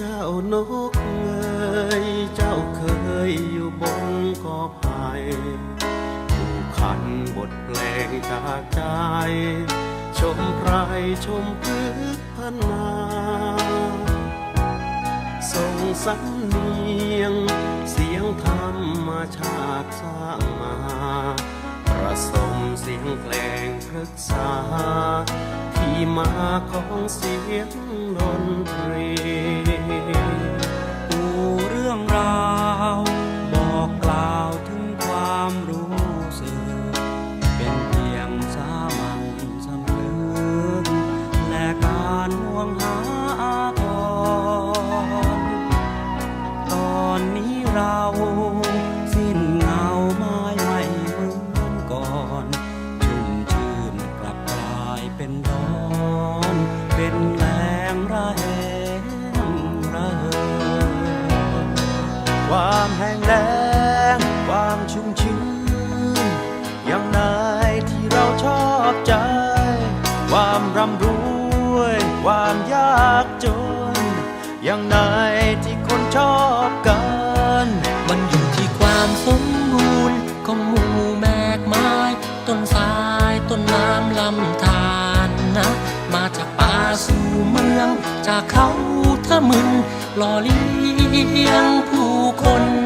เจ้านกเอ๋ยเจ้าเคยอยู่บนกอไผ่ผู้ขันบทเพลงจากใจ ชมไพรชมพืชพันนาส่งสำเนียง เสียงธรรมชาติสร้างมาประสมเสียงเพลงปรึกษา ที่มาของเสียงดนตรี การห่วงหาอาทรตอนนี้เราสิ้นเงาไม้ไม่เหมือนก่อนชุ่มชื่นกลับกลายเป็นร้อนเป็นแรงระแหงระเหินความแห้งแล้ง ความยากจน อย่างไหนที่คนชอบกัน มันอยู่ที่ความสมบูรณ์ของหมู่แมกไม้ต้นสายต้นน้ำลำธารนะ มาจากป่าสู่เมือง จากเขาทะมึนหล่อเลี้ยงผู้คน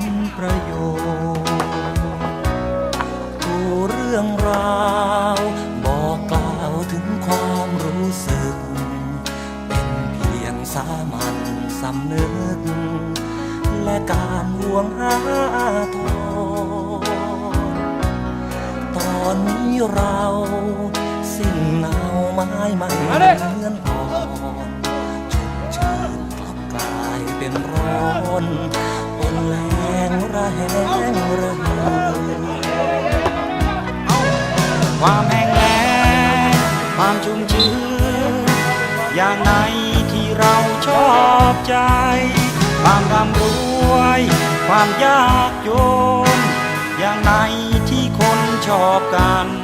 สำนึก และการห่วงหาทรตอนนี้เราสิ้นเงาไม้มันเหมือนอ่อนชุ่มชื่นกลับกลายเป็นร้อนอ่อนแรงระแหงระเหินความแห้งแล้งความชุ่มชื้นอย่างไหนที่ เราชอบใจ ความร่ำรวย ความยากจน อย่างไหนที่คนชอบกัน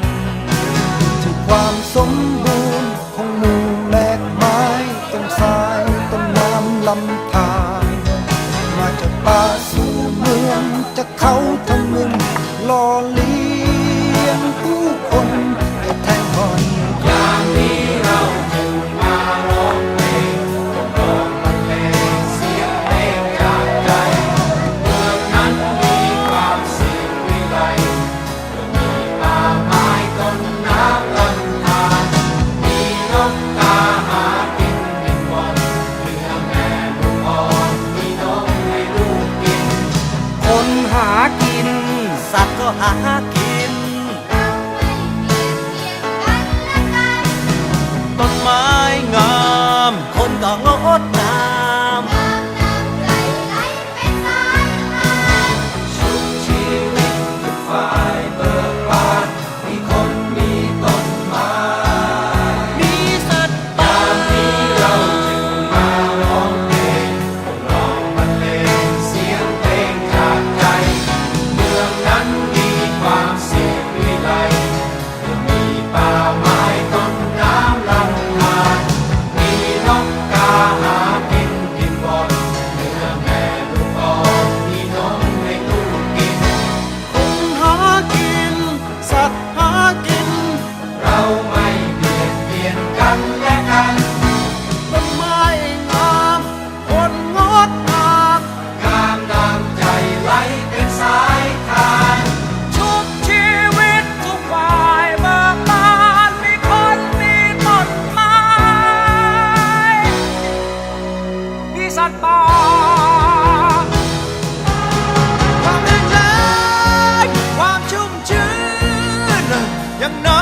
You're not